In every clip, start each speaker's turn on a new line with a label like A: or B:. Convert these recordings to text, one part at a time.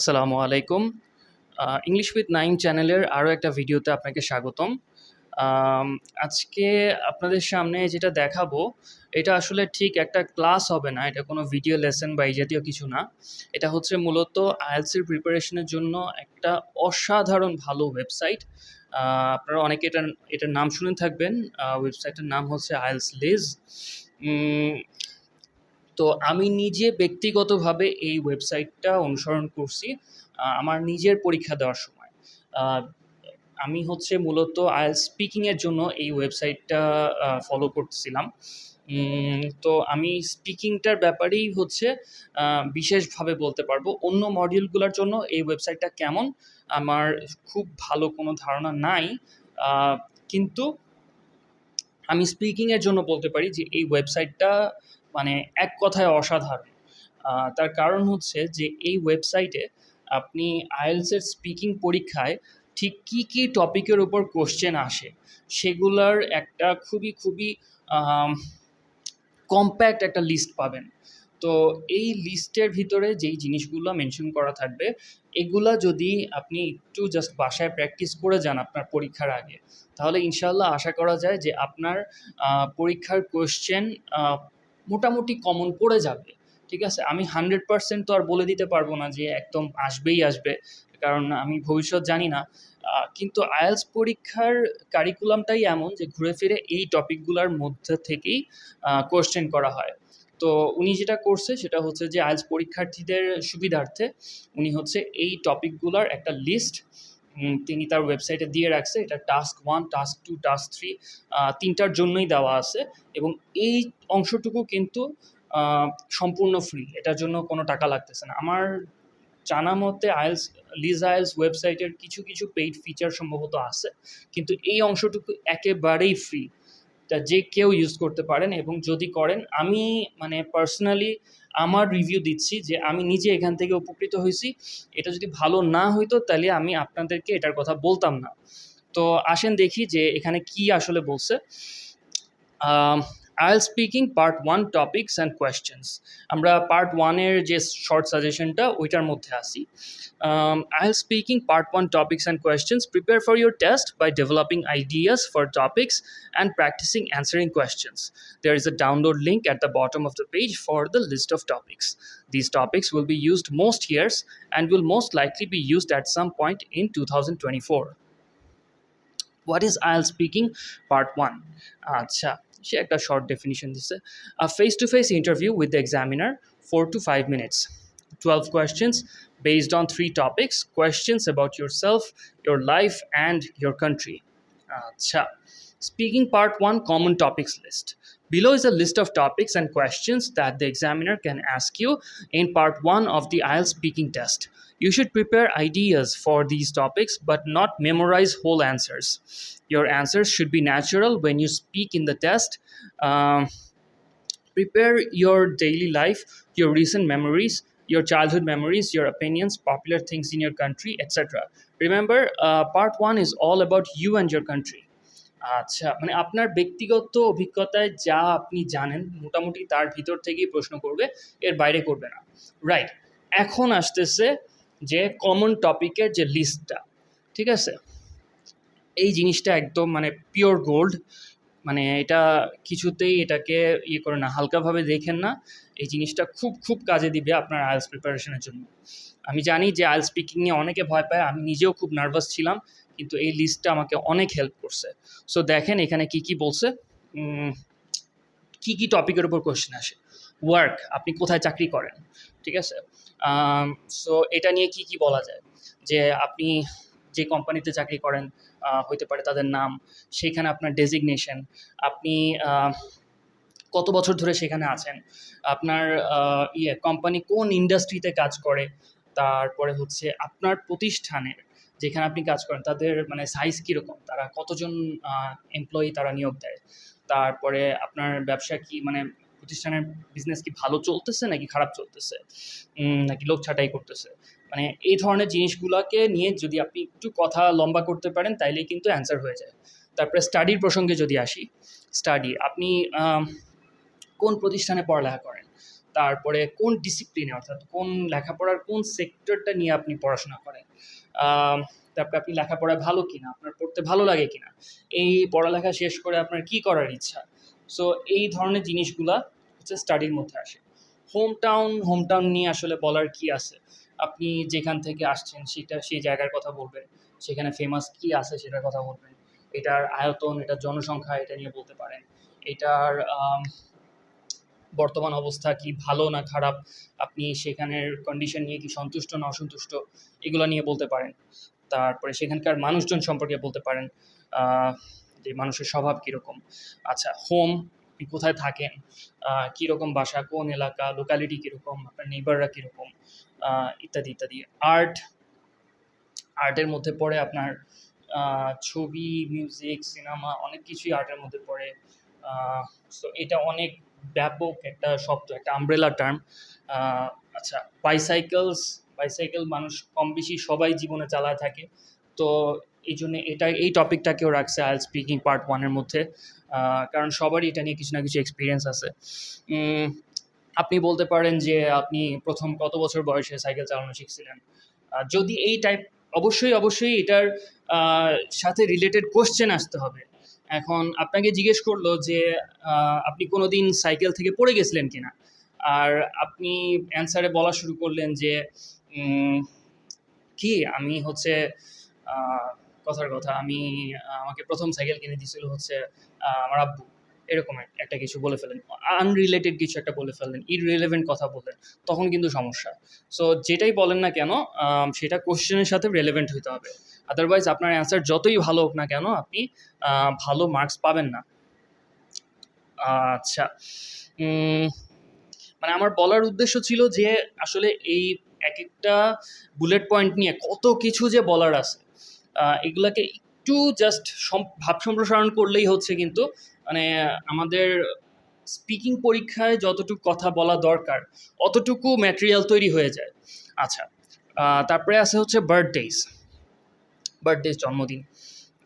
A: আসসালামু আলাইকুম। English with nine চ্যানেলের আরও একটা ভিডিওতে আপনাকে স্বাগতম। আজকে আপনাদের সামনে যেটা দেখাবো, এটা আসলে ঠিক একটা ক্লাস হবে না, এটা কোনো ভিডিও লেসন বা এই জাতীয় কিছু না। এটা হচ্ছে মূলত আইএলসির প্রিপারেশনের জন্য একটা অসাধারণ ভালো ওয়েবসাইট আপনারা অনেকে এটার এটার নাম শুনে থাকবেন। ওয়েবসাইটের নাম হচ্ছে আইএলস লিজ তো আমি নিজে ব্যক্তিগতভাবে এই ওয়েবসাইটটা অনুসরণ করছি আমার নিজের পরীক্ষা দেওয়ার সময়। আমি হচ্ছে মূলত আইএল স্পিকিংয়ের জন্য এই ওয়েবসাইটটা ফলো করছিলাম। তো আমি স্পিকিংটার ব্যাপারেই হচ্ছে বিশেষভাবে বলতে পারব, অন্য মডিউলগুলোর জন্য এই ওয়েবসাইটটা কেমন, আমার খুব ভালো কোনো ধারণা নাই। কিন্তু আমি স্পিকিংয়ের জন্য বলতে পারি যে এই ওয়েবসাইটটা মানে এক কথায় অসাধারণ। তার কারণ হচ্ছে যে এই ওয়েবসাইটে আপনি আইএলসের স্পিকিং পরীক্ষায় ঠিক কী কী টপিকের উপর কোশ্চেন আসে, সেগুলার একটা খুবই খুবই কম্প্যাক্ট একটা লিস্ট পাবেন। তো এই লিস্টের ভিতরে যেই জিনিসগুলো মেনশন করা থাকবে, এগুলা যদি আপনি একটু জাস্ট বাসায় প্র্যাকটিস করে যান আপনার পরীক্ষার আগে, তাহলে ইনশাল্লাহ আশা করা যায় যে আপনার পরীক্ষার কোশ্চেন মোটামুটি কমন পড়ে যাবে, ঠিক আছে? আমি হান্ড্রেড পার্সেন্ট তো আর বলে দিতে পারব না যে একদম আসবেই আসবে, কারণ আমি ভবিষ্যৎ জানি না। কিন্তু আইএলস পরীক্ষার কারিকুলামটাই এমন যে ঘুরে ফিরে এই টপিকগুলোর মধ্যে থেকেই কোশ্চেন করা হয়। তো উনি যেটা করছে সেটা হচ্ছে যে আইএলস পরীক্ষার্থীদের সুবিধার্থে উনি হচ্ছে এই টপিকগুলোর একটা লিস্ট তিনি তার ওয়েবসাইটে দিয়ে রাখছে। এটা task one task two task three তিনটার জন্যই দেওয়া আছে এবং এই অংশটুকু কিন্তু সম্পূর্ণ ফ্রি এটার জন্য কোনো টাকা লাগতেছে না। আমার জানা মতে আইএলস লিজ আয়েলস ওয়েবসাইটের কিছু কিছু পেইড ফিচার সম্ভবত আছে, কিন্তু এই অংশটুকু একেবারেই ফ্রি তা যে কেউ ইউজ করতে পারেন এবং যদি করেন, আমি মানে পার্সোনালি আমার রিভিউ দিচ্ছি যে আমি নিজে এখান থেকে উপকৃত হয়েছি। এটা যদি ভালো না হইতো তাহলে আমি আপনাদেরকে এটার কথা বলতাম না। তো আসেন দেখি যে এখানে কি আসলে বলছে। IL speaking part one topics and questions আমরা পার্ট ওয়ানের যে শর্ট সাজেশনটা ওইটার মধ্যে আসি IL speaking part one topics and questions prepare for your test by developing ideas for topics and practicing answering questions. There is a download link at the bottom of the page for the list of topics. These topics will be used most years and will most likely be used at some point in 2024. What is IELTS speaking? Part 1. আচ্ছা সে একটা short definition দিছে a face to face interview with the examiner four to five minutes twelve questions based on three topics questions about yourself, your life, and your country. Acha. Speaking part one common topics list. Below is a list of topics and questions that the examiner can ask you in part one of the IELTS speaking test. You should prepare ideas for these topics but not memorize whole answers. Your answers should be natural when you speak in the test. Um, prepare your daily life, your recent memories, your childhood memories, your opinions, popular things in your country, etc. Remember, uh, part one is all about you and your country. আচ্ছা মানে আপনার ব্যক্তিগত অভিজ্ঞতায় যা আপনি জানেন, মোটামুটি তার ভিতর থেকেই প্রশ্ন করবে, এর বাইরে করবে না। রাইট এখন আসতেছে যে কমন টপিকের যে লিস্টটা ঠিক আছে? এই জিনিসটা একদম মানে পিওর গোল্ড মানে এটা কিছুতেই এটাকে ইয়ে করে না, হালকাভাবে দেখেন না। এই জিনিসটা খুব খুব কাজে দিবে আপনার আইএলস প্রিপারেশনের জন্য। আমি জানি যে আইএলস স্পিকিং নিয়ে অনেকে ভয় পায়, আমি নিজেও খুব নার্ভাস ছিলাম। কিন্তু এই লিস্টটা আমাকে অনেক হেল্প করছে। সো দেখেন এখানে কি কি বলছে? কি কি টপিকের উপর কোয়েশ্চেন আসে? ওয়ার্ক আপনি কোথায় চাকরি করেন? ঠিক আছে? সো এটা নিয়ে কি কি বলা যায়? যে আপনি যে কোম্পানিতে চাকরি করেন হইতে পারে তাদের নাম, সেখানে আপনার ডেজিগনেশন আপনি কত বছর ধরে সেখানে আছেন, আপনার ইয়ে কোম্পানি কোন ইন্ডাস্ট্রিতে কাজ করে, তারপরে হচ্ছে আপনার প্রতিষ্ঠানের যেখানে আপনি কাজ করেন, তাদের মানে সাইজ কীরকম? তারা কতজন এমপ্লয়ি তারা নিয়োগ দেয়? তারপরে আপনার ব্যবসা কি মানে প্রতিষ্ঠানের বিজনেস কি ভালো চলতেছে নাকি খারাপ চলতেছে? নাকি লোক ছাঁটাই করতেছে? মানে এই ধরনের জিনিসগুলোকে নিয়ে যদি আপনি একটু কথা লম্বা করতে পারেন, তাইলেই কিন্তু অ্যান্সার হয়ে যায়। তারপরে স্টাডির প্রসঙ্গে যদি আসি স্টাডি আপনি কোন প্রতিষ্ঠানে পড়ালেখা করেন? তারপরে কোন ডিসিপ্লিনে অর্থাৎ কোন লেখাপড়ার কোন সেক্টরটা নিয়ে আপনি পড়াশোনা করেন? তারপরে আপনি লেখাপড়ায় ভালো কিনা, আপনার পড়তে ভালো লাগে কিনা? এই পড়ালেখা শেষ করে আপনার কি করার ইচ্ছা? সো এই ধরনের জিনিসগুলা হচ্ছে স্টাডির মধ্যে আসে। হোম টাউন হোম টাউন নিয়ে আসলে বলার কি আছে? আপনি যেখান থেকে আসছেন, সেটা, সেই জায়গার কথা বলবেন। সেখানে ফেমাস কি আছে, সেটার কথা বলবেন। এটার আয়তন, এটার জনসংখ্যা, এটা নিয়ে বলতে পারেন। এটার বর্তমান অবস্থা কি ভালো না খারাপ, আপনি সেখানের কন্ডিশন নিয়ে কি সন্তুষ্ট না অসন্তুষ্ট, এগুলো নিয়ে বলতে পারেন। তারপরে সেখানকার মানুষজন সম্পর্কে বলতে পারেন যে মানুষের স্বভাব কীরকম। আচ্ছা হোম আপনি কোথায় থাকেন কীরকম বাসা, কোন এলাকা লোকালিটি কীরকম, আপনার নেইবাররা কীরকম ইত্যাদি ইত্যাদি। আর্ট আর্টের মধ্যে পড়ে আপনার ছবি মিউজিক সিনেমা অনেক কিছুই আর্টের মধ্যে পড়ে। সো এটা অনেক ব্যাপক একটা শব্দ, একটা আমব্রেলা টার্ম আচ্ছা বাইসাইকেলস বাইসাইকেল মানুষ কম বেশি সবাই জীবনে চালায় থাকে। তো এই জন্য এটা, এই টপিকটাকেও রাখছে আইল স্পিকিং পার্ট ওয়ানের মধ্যে কারণ সবারই এটা নিয়ে কিছু না কিছু এক্সপিরিয়েন্স আছে। আপনি বলতে পারেন যে আপনি প্রথম কত বছর বয়সে সাইকেল চালানো শিখছিলেন? যদি এই টাইপ অবশ্যই অবশ্যই এটার সাথে রিলেটেড কোশ্চেন আসতে হবে। এখন আপনাকে জিজ্ঞেস করল যে আপনি কোনোদিন সাইকেল থেকে পড়ে গেছিলেন কিনা? আর আপনি অ্যান্সারে বলা শুরু করলেন যে কি? আমি হচ্ছে কথার কথা, আমি আমাকে প্রথম সাইকেল কিনে দিয়েছিল হচ্ছে আমার আব্বু। এরকম একটা কিছু বলে ফেলেন। আনরিলেটেড কিছু একটা বলে ফেললেন ইররিলেভেন্ট কথা বললেন, তখন কিন্তু সমস্যা। সো যেটাই বলেন না কেন সেটা কোশ্চেনের সাথে রেলেভেন্ট হতে হবে। আদারওয়াইজ আপনার অ্যান্সার যতই ভালো হোক না কেন, আপনি ভালো মার্কস পাবেন না। আচ্ছা মানে আমার বলার উদ্দেশ্য ছিল যে, আসলে এই এক একটা বুলেট পয়েন্ট নিয়ে কত কিছু যে বলার আছে এগুলাকে একটু জাস্ট ভাব সম্প্রসারণ করলেই হচ্ছে কিন্তু মানে আমাদের স্পিকিং পরীক্ষায় যতটুকু কথা বলা দরকার, অতটুকু ম্যাটেরিয়াল তৈরি হয়ে যায়। আচ্ছা তারপরে আছে হচ্ছে বার্থডেজ বার্থডে জন্মদিন।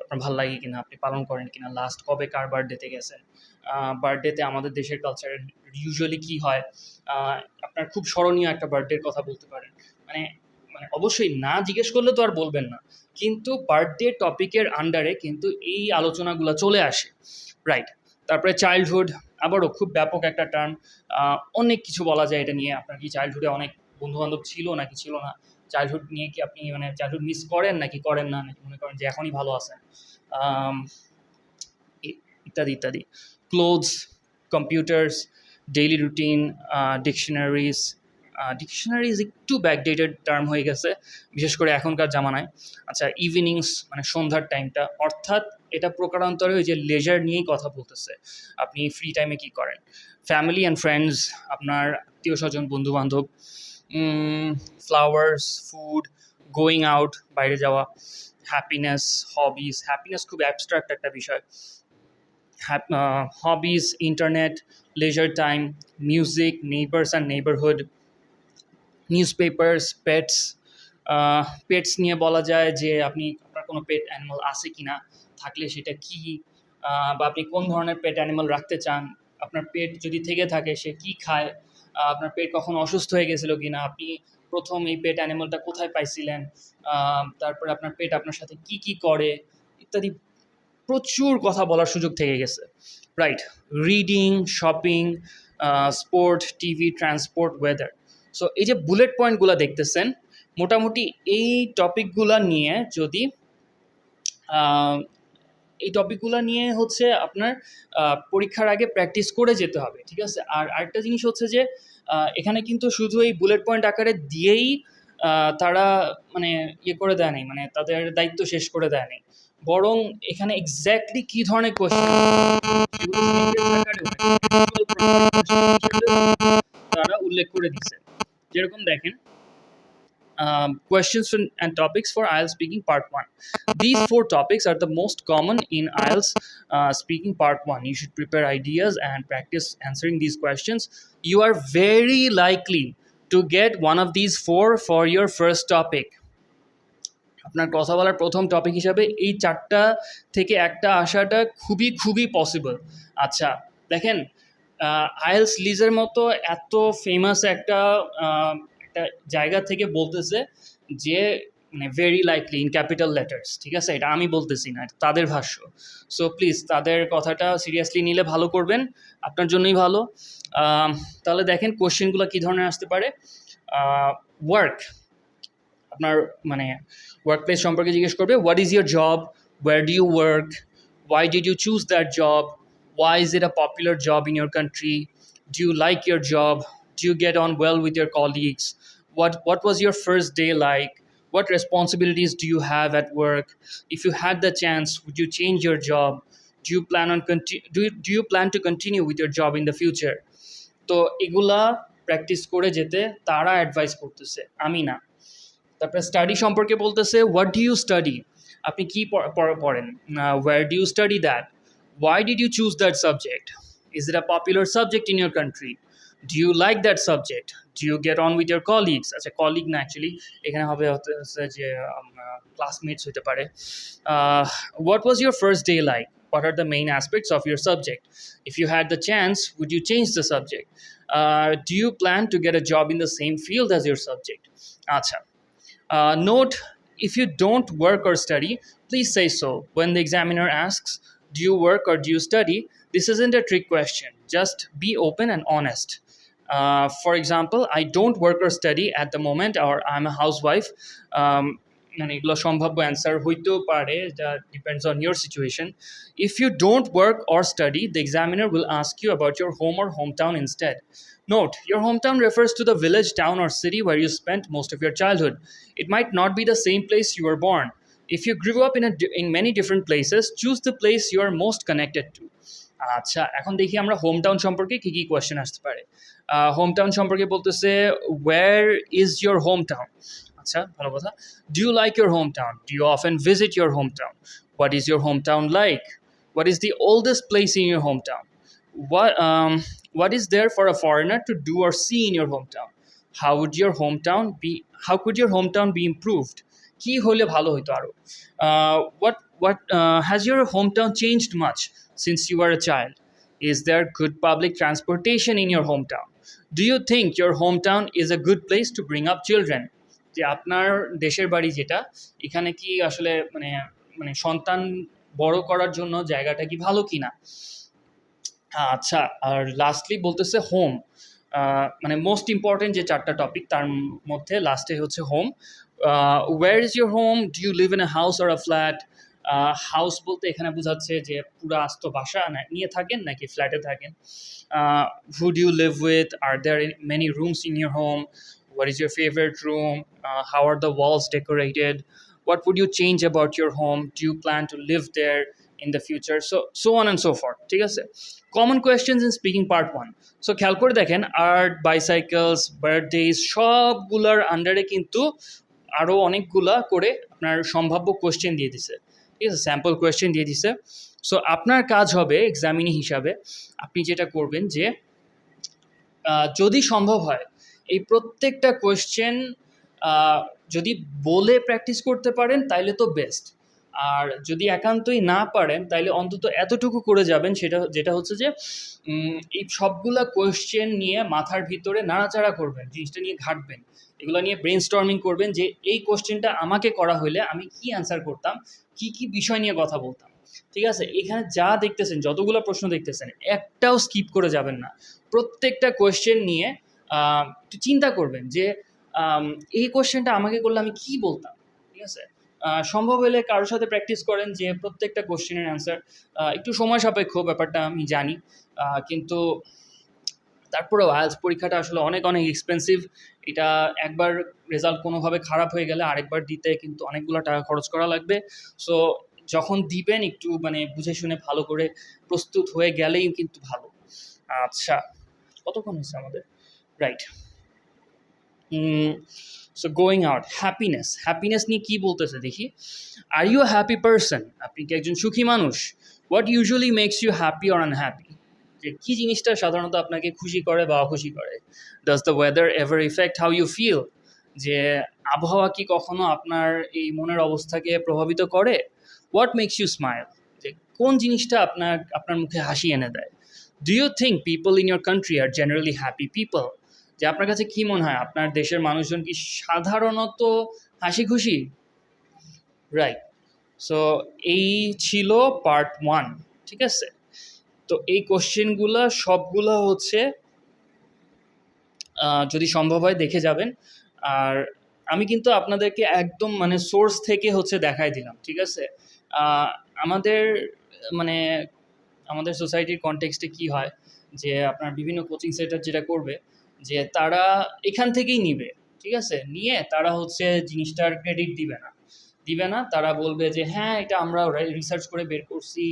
A: আপনার ভালো লাগে কিনা? আপনি পালন করেন কিনা? লাস্ট কবে কার বার্থডেতে গেছেন? বার্থডেতে আমাদের দেশের কালচারে ইউজুয়ালি কি হয়? আপনার খুব স্মরণীয় একটা বার্থডের কথা বলতে পারেন। মানে মানে অবশ্যই না জিজ্ঞেস করলে তো আর বলবেন না। কিন্তু বার্থডে টপিকের আন্ডারে কিন্তু এই আলোচনাগুলো চলে আসে। রাইট তারপরে চাইল্ডহুড আবারও খুব ব্যাপক একটা টার্ম অনেক কিছু বলা যায় এটা নিয়ে। আপনার কি চাইল্ডহুডে অনেক বন্ধুবান্ধব ছিল নাকি ছিল না? চাইল্ডহুড নিয়ে কি আপনি মানে চাইল্ডহুড মিস করেন নাকি করেন না নাকি মনে করেন যে এখনই ভালো আছেন? ইত্যাদি ইত্যাদি। Clothes computers daily routine dictionaries dictionaries একটু ব্যাকডেটেড টার্ম হয়ে গেছে, বিশেষ করে এখনকার জামানায়। আচ্ছা ইভিনিংস মানে সন্ধ্যার টাইমটা অর্থাৎ এটা প্রকারান্তরে ওই যে লেজার নিয়েই কথা বলতেছে, আপনি ফ্রি টাইমে কি করেন? ফ্যামিলি অ্যান্ড ফ্রেন্ডস আপনার আত্মীয় স্বজন বন্ধু বান্ধব ফ্লাওয়ার্স ফুড গোয়িং আউট বাইরে যাওয়া হ্যাপিনেস হবিস হ্যাপিনেস খুব অ্যাবস্ট্রাক্ট একটা বিষয়। Hobbies internet leisure time music neighbours and neighbourhood newspapers pets pets নিয়ে বলা যায় যে আপনি, আপনার কোনো পেট অ্যানিমাল আছে কি না থাকলে সেটা কি বা আপনি কোন ধরনের পেট অ্যানিমাল রাখতে চান, আপনার পেট যদি থেকে থাকে সে কি খায় আপনার পেট কখন অসুস্থ হয়ে গেছিল কি না আপনি প্রথম এই পেট অ্যানিমালটা কোথায় পাইছিলেন? তারপরে আপনার পেট আপনার সাথে কি কি করে? ইত্যাদি প্রচুর কথা বলার সুযোগ থেকে গেছে। Write reading shopping sport TV transport weather so এই যে বুলেট পয়েন্টগুলো দেখতেছেন, মোটামুটি এই টপিকগুলো নিয়ে যদি এই টপিকগুলো নিয়ে হচ্ছে আপনার পরীক্ষার আগে প্র্যাকটিস করে যেতে হবে, ঠিক আছে? আর আরেকটা জিনিস হচ্ছে যে এখানে কিন্তু শুধু এই বুলেট পয়েন্ট আকারে দিয়েই তারা মানে ইয়ে করে দেয় নাই মানে তাদের দায়িত্ব শেষ করে দেয় নাই। বরং এখানে এক্স্যাক্টলি কি ধরনের কোয়েশ্চেন তারা উল্লেখ করে দিচ্ছে যেরকম দেখেন um, questions and- topics for IELTS speaking part one. These four topics are the most common in IELTS uh, speaking part one. You should prepare ideas and practice answering these questions. You are very likely to get one of these four for your first topic. আপনার কথা বলার প্রথম topic হিসাবে এই চারটা থেকে একটা আসাটা খুবই খুবই পসিবল আচ্ছা দেখেন আইএলস লিজের মতো এত ফেমাস একটা একটা জায়গা থেকে বলতেছে যে মানে very likely in capital letters ঠিক আছে? এটা আমি বলতেছি না তাদের ভাষ্য। সো প্লিজ তাদের কথাটা সিরিয়াসলি নিলে ভালো করবেন, আপনার জন্যই ভালো। তাহলে দেখেন কোশ্চেনগুলো কী ধরনের আসতে পারে। ওয়ার্ক আপনার মানে ওয়ার্ক প্লেস সম্পর্কে জিজ্ঞেস করবে what is your job where do you work why did you choose that job? Why is it a popular job in your country? Do you like your job? Do you get on well with your colleagues? What what was your first day like what responsibilities do you have at work if you had the chance would you change your job do you plan on conti- do you, do you plan to continue with your job in the future তো এগুলা practice করে যেতে তারা advice করতেছে আমি না তারপরে study সম্পর্কে বলতেছে হোয়াট ডু ইউ স্টাডি আপনি কি পড়েন where do you study that why did you choose that subject is it a popular subject in your country do you like that subject do you get on with your colleagues আচ্ছা colleague না actually এখানে হবে হচ্ছে যে classmates হতে পারে what was your first day like what are the main aspects of your subject if you had the chance would you change the subject uh, do you plan to get a job in the same field as your subject acha uh, note if you don't work or study please say so when the examiner asks do you work or do you study this isn't a trick question just be open and honest Uh, for example i don't work or study at the moment or i'm a housewife. Um, মানে এগুলো সম্ভাব্য answer হইতেও পারে যা depends on your situation if you don't work or study the examiner will ask you about your home or home town instead note your home town refers to the village town or city where you spend most of your childhood it might not be the same place you are born if you grew up in in many different places choose the place you are most connected two আচ্ছা এখন দেখি আমরা home town সম্পর্কে কী কী question আসতে পারে। Home town সম্পর্কে বলতেছে where is your home town আচ্ছা ভালো কথা। Do you like your home town do you often visit your home town what is your home town like what is the oldest place in your home town what um, what is there for a foreigner to do or see in your hometown how would your hometown be how could your hometown be improved? কি হলে ভালো হতো আরও? what what uh, has your hometown changed much? Since you were a child. Is there good public transportation in your hometown? Do you think your hometown is a good place to bring up children? যে আপনার দেশের বাড়ি যেটা, এখানে কি আসলে মানে মানে সন্তান বড় করার জন্য জায়গাটা কি ভালো কিনা? আচ্ছা আর লাস্টলি বলতেছে হোম মানে মোস্ট ইম্পর্টেন্ট যে চারটা টপিক তার মধ্যে লাস্টে হচ্ছে home where is your home do you live in a house or a flat house বলতে এখানে বোঝাচ্ছে যে পুরা আস্ত বাসা না- নিয়ে থাকেন নাকি ফ্ল্যাটে থাকেন? Who do you live with are there many rooms in your home what is your favorite room? Uh, how are the walls decorated? What would you change about your home? You plan to live there in the future? So so on and so forth ঠিক আছে? Common questions in speaking part one so খেয়াল করে দেখেন art bicycles birthdays সবগুলার আন্ডারে কিন্তু আরও অনেকগুলা করে আপনার সম্ভাব্য কোয়েশ্চেন দিয়ে দিছে। ঠিক আছে স্যাম্পল কোয়েশ্চেন দিয়ে দিছে। সো আপনার কাজ হবে এক্সামিনি হিসাবে আপনি যেটা করবেন যে যদি সম্ভব হয় এই প্রত্যেকটা কোয়েশ্চেন যদি বলে প্র্যাকটিস করতে পারেন তাইলে তো বেস্ট আর যদি একান্তই না পারেন তাইলে অন্তত এতটুকু করে যাবেন সেটা, যেটা হচ্ছে যে এই সবগুলা কোয়েশ্চেন নিয়ে মাথার ভিতরে নাড়াচাড়া করবেন, জিনিসটা নিয়ে ঘাটবেন। এগুলো নিয়ে ব্রেন স্টর্মিং করবেন যে এই কোশ্চেনটা আমাকে করা হলে আমি কি অ্যান্সার করতাম, কি কি বিষয় নিয়ে কথা বলতাম। ঠিক আছে? এখানে যা দেখতেছেন, যতগুলো প্রশ্ন দেখতেছেন, একটাও স্কিপ করে যাবেন না। প্রত্যেকটা কোয়েশ্চেন নিয়ে একটু চিন্তা করবেন যে এই কোশ্চেনটা আমাকে করলে আমি কি বলতাম? ঠিক আছে? সম্ভব হলে কারোর সাথে প্র্যাকটিস করেন যে প্রত্যেকটা কোশ্চেনের অ্যান্সার একটু সময় সাপেক্ষ ব্যাপারটা আমি জানি। কিন্তু তারপরেও আইএলস পরীক্ষাটা আসলে অনেক অনেক এক্সপেন্সিভ এটা একবার রেজাল্ট কোনোভাবে খারাপ হয়ে গেলে আরেকবার দিতে কিন্তু অনেকগুলো টাকা খরচ করা লাগবে। সো যখন দিবেন একটু মানে বুঝে শুনে ভালো করে প্রস্তুত হয়ে গেলেই কিন্তু ভালো। আচ্ছা কতক্ষণ হয়েছে আমাদের? Right so going out happiness happiness নিয়ে কী বলতেছে দেখি? আর ইউ হ্যাপি পারসন আপনি কি একজন সুখী মানুষ? What usually makes you happy or unhappy যে কী জিনিসটা সাধারণত আপনাকে খুশি করে বা অখুশি করে? Does the weather ever affect how you feel যে আবহাওয়া কি কখনো আপনার এই মনের অবস্থাকে প্রভাবিত করে? হোয়াট মেক্স ইউ স্মাইল যে কোন জিনিসটা আপনার আপনার মুখে হাসি এনে দেয়? Do you think people in your country are generally happy people যে আপনার কাছে কী মনে হয়? আপনার দেশের মানুষজন কি সাধারণত হাসি খুশি রাইট সো এই ছিল পার্ট ওয়ান ঠিক আছে? তো এই কোশ্চেনগুলো সবগুলা হচ্ছে যদি সম্ভব হয় দেখে যাবেন। আর আমি কিন্তু আপনাদেরকে একদম মানে সোর্স থেকে হচ্ছে দেখাই দিলাম, ঠিক আছে? আমাদের মানে আমাদের সোসাইটির কনটেক্সটে কি হয়? যে আপনার বিভিন্ন কোচিং সেন্টার যেটা করবে, যে তারা এখান থেকেই নিবে, ঠিক আছে? নিয়ে তারা হচ্ছে জিনিসটার ক্রেডিট দিবে না। দিবে না, তারা বলবে যে হ্যাঁ এটা আমরা রিসার্চ করে বের করছি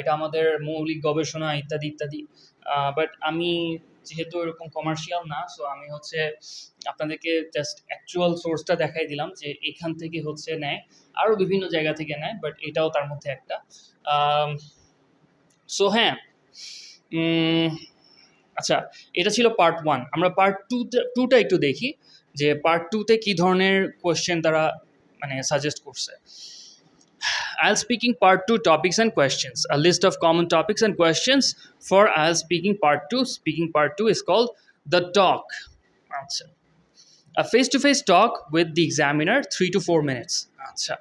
A: এটা আমাদের মৌলিক গবেষণা ইত্যাদি ইত্যাদি। বাট আমি যেহেতু এরকম কমার্শিয়াল না সো আমি হচ্ছে আপনাদেরকে জাস্ট অ্যাকচুয়াল সোর্সটা দেখাই দিলাম যে এখান থেকে হচ্ছে নেয় আরও বিভিন্ন জায়গা থেকে নেয় বাট এটাও তার মধ্যে একটা। সো হ্যাঁ আচ্ছা এটা ছিল পার্ট ওয়ান আমরা পার্ট টু টুটা একটু দেখি যে পার্ট টুতে কী ধরনের কোয়েশ্চেন তারা মানে সাজেস্ট করছে। IELTS speaking part 2 topics and questions. A list of common topics and questions for IELTS speaking part 2. Speaking part 2 is called the talk. Answer. A face to face talk with the examiner, 3 to 4 minutes. Answer.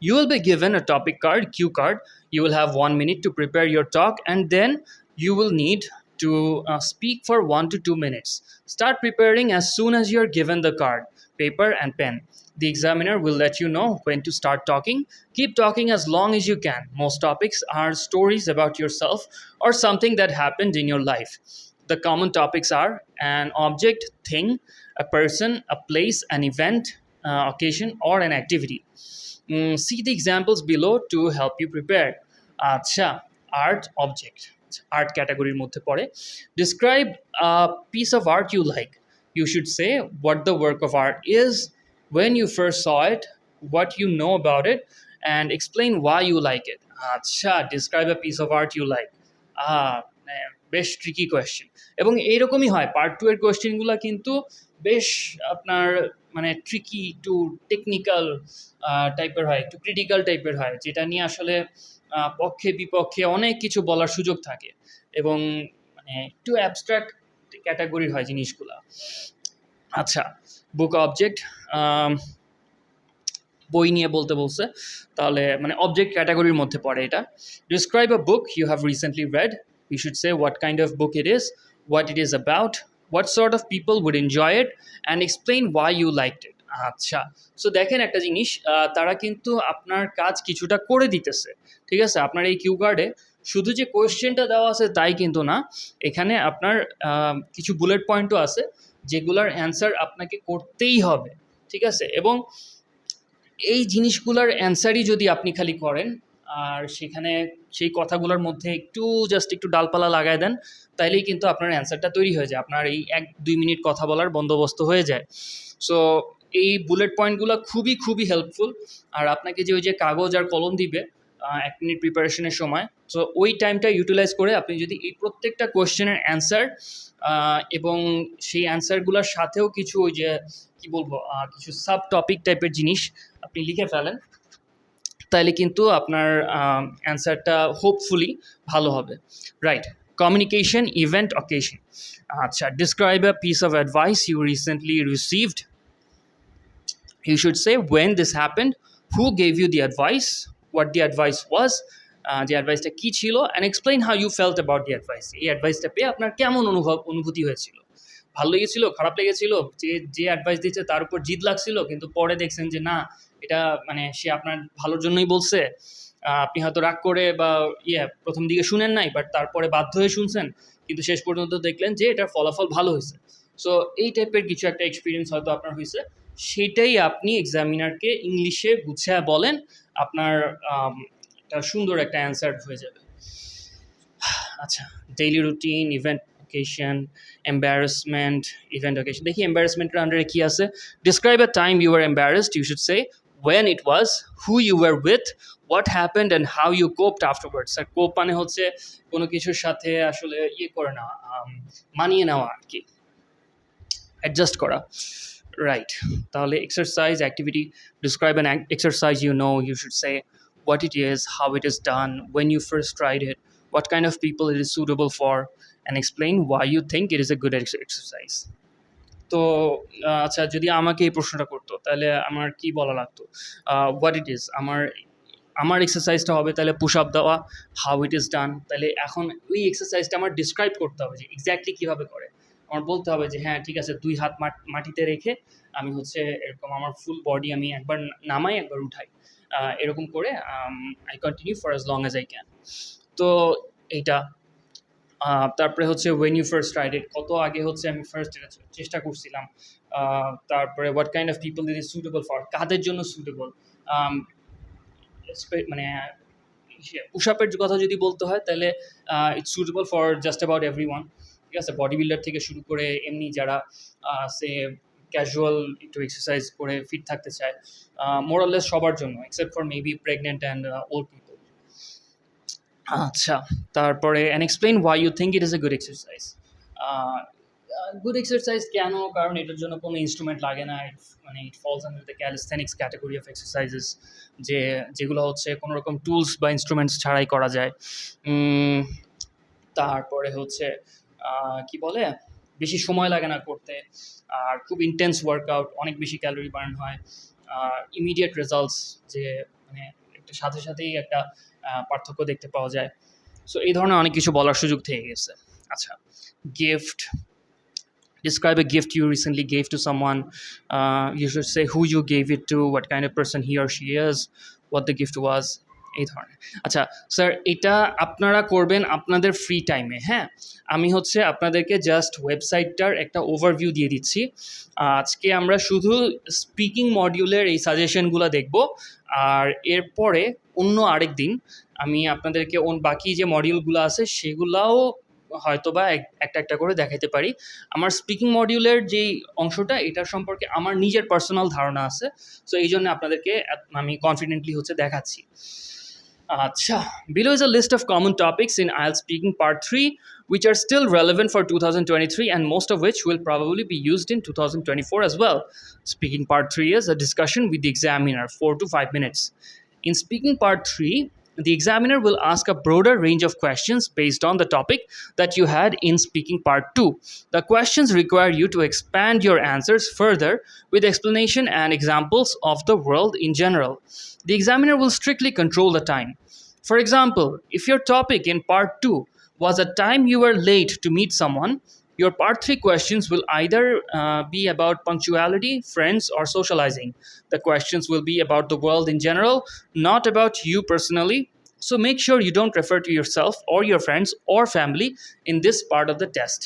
A: You will be given a topic card, cue card. You will have 1 minute to prepare your talk and then you will need to uh, speak for 1 to 2 minutes. Start preparing as soon as you are given the card, paper and pen The examiner will let you know when to start talking. Keep talking as long as you can. Most topics are stories about yourself or something that happened in your life. The common topics are an object, thing, a person, a place, an event, uh, occasion, or an activity. Mm, see the examples below to help you prepare. আচ্ছা art object art ক্যাটাগরির মধ্যে পড়ে describe piece of art you like you should say what the work of art is when you first saw it, what you know about it, and explain why you like it. আচ্ছা describe a piece of art you like. মানে বেশ tricky question এবং এইরকমই হয় part two এর কোয়েশ্চেনগুলো কিন্তু বেশ আপনার মানে ট্রিকি একটু টেকনিক্যাল টাইপের হয় একটু ক্রিটিক্যাল টাইপের হয় যেটা নিয়ে আসলে পক্ষে বিপক্ষে অনেক কিছু বলার সুযোগ থাকে এবং মানে একটু অ্যাবস্ট্রাক্ট ক্যাটাগরির হয় জিনিসগুলা আচ্ছা বুক অবজেক্ট বই নিয়ে বলতে বলছে। তাহলে মানে অবজেক্ট ক্যাটাগরির মধ্যে পড়ে এটা। Describe a book you have recently read you should say what kind of book it is what it is about what sort of people would enjoy it and explain why you like it আচ্ছা so দেখেন একটা জিনিস তারা কিন্তু আপনার কাজ কিছুটা করে দিতেছে। ঠিক আছে? আপনার এই কিউ কার্ডে শুধু যে কোয়েশ্চেনটা দেওয়া আছে তাই কিন্তু না। এখানে আপনার কিছু বুলেট পয়েন্টও আছে। যেগুলার অ্যান্সার আপনাকে করতেই হবে, ঠিক আছে? এবং এই জিনিসগুলার অ্যান্সারই যদি আপনি খালি করেন, আর সেখানে সেই কথাগুলোর মধ্যে একটু জাস্ট একটু ডালপালা লাগায় দেন, তাইলেই কিন্তু আপনার অ্যান্সারটা তৈরি হয়ে যায়। আপনার এই এক, দুই মিনিট কথা বলার বন্দোবস্ত হয়ে যায়। সো এই বুলেট পয়েন্টগুলো খুবই খুবই হেল্পফুল আর আপনাকে যে ওই যে কাগজ আর কলম দিবে এক মিনিট প্রিপারেশনের সময়। সো ওই টাইমটা ইউটিলাইজ করে আপনি যদি এই প্রত্যেকটা কোয়েশ্চেনের অ্যান্সার এবং সেই অ্যান্সারগুলোর সাথেও কিছু ওই যে, কি বলব কিছু সাব টপিক টাইপের জিনিস আপনি লিখে ফেলেন তাহলে কিন্তু আপনার অ্যান্সারটা হোপফুলি ভালো হবে। রাইট কমিউনিকেশন ইভেন্ট অকেশন আচ্ছা describe a piece of advice you recently received you should say, when this happened, who gave you the advice? What the was uh, যে অ্যাডভাইসটা কী ছিল and explain how you felt about the advice এই অ্যাডভাইসটা পেয়ে আপনার কেমন অনুভব অনুভূতি হয়েছিল? ভালো লেগেছিল? খারাপ লেগেছিল? যে যে অ্যাডভাইস দিচ্ছে তার উপর জিদ লাগছিল? কিন্তু পরে দেখছেন যে না এটা মানে সে আপনার ভালোর জন্যই বলছে। আপনি হয়তো রাগ করে বা ইয়ে প্রথম দিকে শুনেন নাই বাট তারপরে বাধ্য হয়ে শুনছেন। কিন্তু শেষ পর্যন্ত দেখলেন যে এটার ফলাফল ভালো হয়েছে। সো এই টাইপের কিছু একটা এক্সপিরিয়েন্স হয়তো আপনার হয়েছে। সেটাই আপনি এক্সামিনারকে ইংলিশে গুছিয়ে বলেন, আপনার একটা সুন্দর একটা অ্যান্সার হয়ে যাবে। আচ্ছা daily routine event occasion embarrassment event occasion দেখি এম্বারাসমেন্টের আন্ডারে কি আছে? Describe a time you were embarrassed you should say when it was who you were with what happened and how you coped afterwards R cope মানে হচ্ছে, কোনো কিছুর সাথে আসলে ইয়ে করে নেওয়া মানিয়ে নেওয়া আর কি। অ্যাডজাস্ট করা। রাইট তাহলে exercise activity describe an exercise you know you should say what it is, how it is done, when you first tried it, what kind of people it is suitable for, and explain why you think it is a good ex- exercise. তো আচ্ছা যদি আমাকে এই প্রশ্নটা করতো তাহলে আমার কি বলা লাগতো? হোয়াট ইট ইজ আমার আমার এক্সারসাইজটা হবে তাহলে পুশ আপ দেওয়া হাউ ইট ইজ ডান তাহলে এখন ওই এক্সারসাইজটা আমার ডিসক্রাইব করতে হবে যে এক্স্যাক্টলি কীভাবে করে। আমার বলতে হবে যে হ্যাঁ ঠিক আছে, দুই হাত মাট- মাটিতে রেখে আমি হচ্ছে এরকম আমার ফুল বডি আমি একবার নামাই, একবার উঠাই। এরকম করে I continue for as long as I can তো এইটা। তারপরে হচ্ছে when you first ride it কত আগে হচ্ছে আমি ফার্স্ট এটা চেষ্টা করছিলাম। তারপরে what kind of people this suitable for কাদের জন্য সুটেবল মানে পুশআপের কথা যদি বলতে হয়, তাহলে it's suitable for just about everyone ঠিক আছে বডি বিল্ডার থেকে শুরু করে এমনি যারা সে ক্যাজুয়াল একটু এক্সারসাইজ করে ফিট থাকতে চায় মোরাললেস সবার জন্য except for maybe pregnant and old people আচ্ছা তারপরে and explain why you think it is a good exercise good exercise কেন? কারণ এটার জন্য কোনো ইনস্ট্রুমেন্ট লাগে না মানে it falls under the calisthenics category of exercises যে, যেগুলো হচ্ছে কোনো রকম টুলস বা ইনস্ট্রুমেন্টস ছাড়াই করা যায়। তারপরে হচ্ছে কি বলে বেশি সময় লাগে না করতে। আর খুব ইন্টেন্স ওয়ার্কআউট অনেক বেশি ক্যালোরি বার্ন হয়। আর ইমিডিয়েট রেজাল্টস যে মানে একটা সাথে সাথেই একটা পার্থক্য দেখতে পাওয়া যায়। সো এই ধরনের অনেক কিছু বলার সুযোগ থেকে গেছে। আচ্ছা gift describe a gift you recently gave to someone. uh, you should say who you gave it to what kind of person he or she is what the এই ধরনের। আচ্ছা স্যার এটা আপনারা করবেন আপনাদের ফ্রি টাইমে হ্যাঁ? আমি হচ্ছে আপনাদেরকে জাস্ট ওয়েবসাইটটার একটা ওভারভিউ দিয়ে দিচ্ছি। আজকে আমরা শুধু স্পিকিং মডিউলের এই সাজেশনগুলো দেখব। আর এরপরে অন্য আরেক দিন আমি আপনাদেরকে ওন বাকি যে মডিউলগুলো আছে, সেগুলাও হয়তো বা এক- একটা একটা করে দেখাতে পারি। আমার স্পিকিং মডিউলের যেই অংশটা এটার সম্পর্কে আমার নিজের পার্সোনাল ধারণা আছে। সো এই জন্য আপনাদেরকে, আমি কনফিডেন্টলি হচ্ছে দেখাচ্ছি। Acha. Below is a list of common topics in IELTS speaking part 3 which are still relevant for 2023 and most of which will probably be used in 2024 as well. Speaking part 3 is a discussion with the examiner 4 to 5 minutes. In speaking part 3, the examiner will ask a broader range of questions based on the topic that you had in speaking part 2 the questions require you to expand your answers further with explanation and examples of the world in general the examiner will strictly control the time. For example, if your topic in part 2 was a time you were late to meet someone, your part 3 questions will either uh, be about punctuality, friends, or socializing. The questions will be about the world in general, not about you personally. So make sure you don't refer to yourself or your friends or family in this part of the test.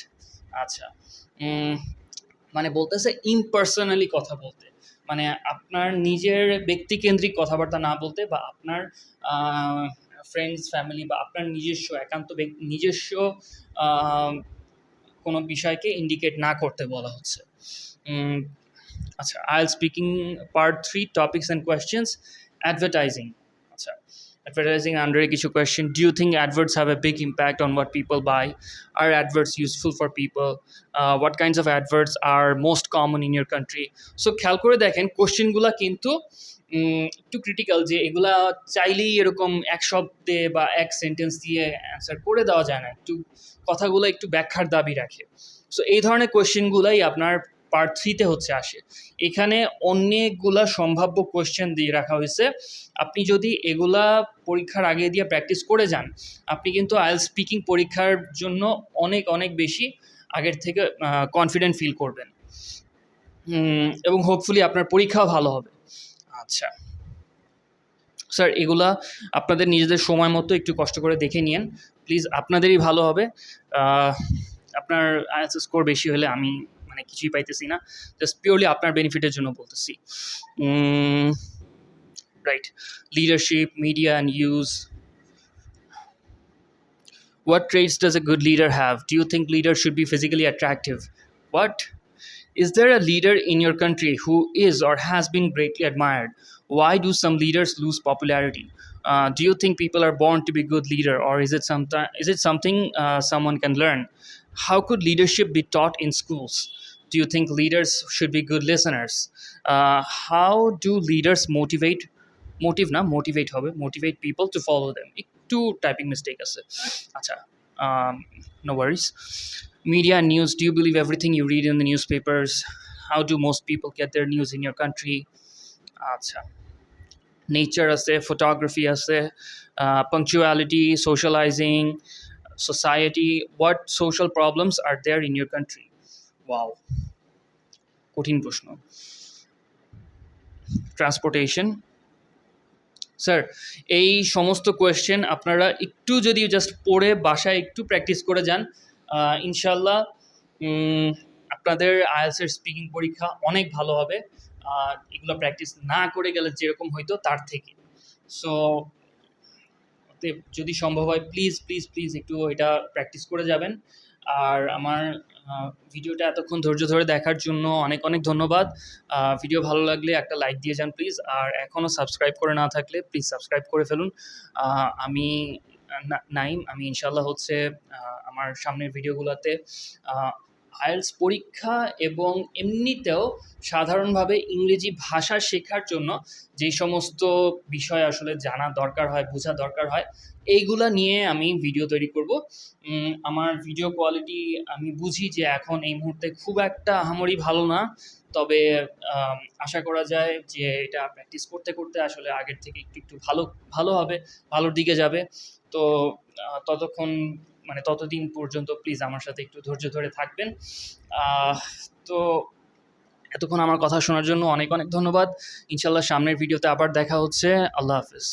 A: আচ্ছা উম, মানে বলতেছে ইমপার্সোনালি কথা বলতে মানে আপনার নিজের ব্যক্তিকেন্দ্রিক কথাবার্তা না বলতে বা আপনার ফ্রেন্ডস ফ্যামিলি বা আপনার নিজস্ব একান্ত ব্যক- নিজস্ব আহ, কোনো বিষয়কে ইন্ডিকেট না করতে বলা হচ্ছে। আচ্ছা আই এল speaking part three topics and questions advertising আচ্ছা অ্যাডভার্টাইজিং আন্ডারে কিছু question do you think adverts have a big impact on what people buy are adverts useful for people what kinds of adverts are most common in your country so খেয়াল করে দেখেন কোয়েশ্চেনগুলো কিন্তু একটু critical যে এগুলা চাইলেই এরকম এক শব্দে বা এক সেন্টেন্স দিয়ে অ্যান্সার করে দেওয়া যায় না। একটু কথাগুলো একটু ব্যাখ্যার দাবি রাখে। সো এই ধরনের কোশ্চেনগুলাই আপনার পার্ট থ্রিতে হচ্ছে আসে। এখানে অনেকগুলা সম্ভাব্য কোয়েশ্চেন দিয়ে রাখা হয়েছে। আপনি যদি এগুলা পরীক্ষার আগে দিয়ে প্র্যাকটিস করে যান, আপনি কিন্তু আইএল স্পিকিং পরীক্ষার জন্য অনেক অনেক বেশি আগের থেকে কনফিডেন্ট ফিল করবেন। এবং হোপফুলি আপনার পরীক্ষাও ভালো হবে। আচ্ছা। স্যার এগুলা আপনাদের নিজেদের সময় মতো একটু কষ্ট করে দেখে নিন প্লিজ আপনাদেরই ভালো হবে আপনার আইএলস স্কোর বেশি হলে আমি মানে কিছুই পাইতেছি না জাস্ট পিওরলি আপনার বেনিফিটের জন্য বলতেছি right leadership media and use What traits does a good leader have? Do you think leaders should be physically attractive? What? Is there a leader in your country who is or has been greatly admired? Why do some leaders lose popularity? Uh, do you think people are born to be good leader, or is it some is it something uh, someone can learn? How could leadership be taught in schools? Do you think leaders should be good listeners? Uh, how do leaders motivate motive না motivate হবে motivate people to follow them একটু typing mistake আছে আচ্ছা um, no worries. Media and news. Do you believe everything you read in the newspapers? How do most people get their news in your country? আচ্ছা nature আছে photography আছে punctuality socialising society what social problems are there in your country wow কঠিন প্রশ্ন। Transportation sir এই সমস্ত question আপনারা একটু যদি জাস্ট পড়ে বাসায় একটু প্র্যাকটিস করে যান আহ, ইনশাল্লাহ আপনাদের আইএলসের স্পিকিং পরীক্ষা অনেক ভালো হবে। এগুলো প্র্যাকটিস না করে গেলে যেরকম হইতো তার থেকে। সো যদি সম্ভব হয় প্লিজ প্লিজ প্লিজ একটু এটা প্র্যাকটিস করে যাবেন। আর আমার ভিডিওটা এতক্ষণ ধৈর্য ধরে দেখার জন্য অনেক অনেক ধন্যবাদ। ভিডিও ভালো লাগলে একটা লাইক দিয়ে যান প্লিজ আর এখনও সাবস্ক্রাইব করে না থাকলে প্লিজ সাবস্ক্রাইব করে ফেলুন। আমি নাইম আমি ইনশাল্লাহ হচ্ছে আমার সামনের ভিডিওগুলোতে আইএলস পরীক্ষা এবং এমনিতেও সাধারণভাবে ইংরেজি ভাষা শেখার জন্য যেই সমস্ত বিষয় আসলে জানা দরকার হয়, বোঝা দরকার হয়, এইগুলা নিয়ে আমি ভিডিও তৈরি করব। আমার ভিডিও কোয়ালিটি আমি বুঝি যে এখন এই মুহূর্তে খুব একটা আহামরি ভালো না। তবে আশা করা যায় যে এটা প্র্যাকটিস করতে করতে আসলে আগের থেকে একটু একটু ভালো ভালো হবে ভালোর দিকে যাবে। তো ততক্ষণ মানে ততদিন পর্যন্ত প্লিজ আমার সাথে একটু ধৈর্য ধরে থাকবেন। তো এতক্ষণ আমার কথা শোনার জন্য অনেক অনেক ধন্যবাদ। ইনশাল্লাহ সামনের ভিডিওতে আবার দেখা হচ্ছে। আল্লাহ হাফিজ।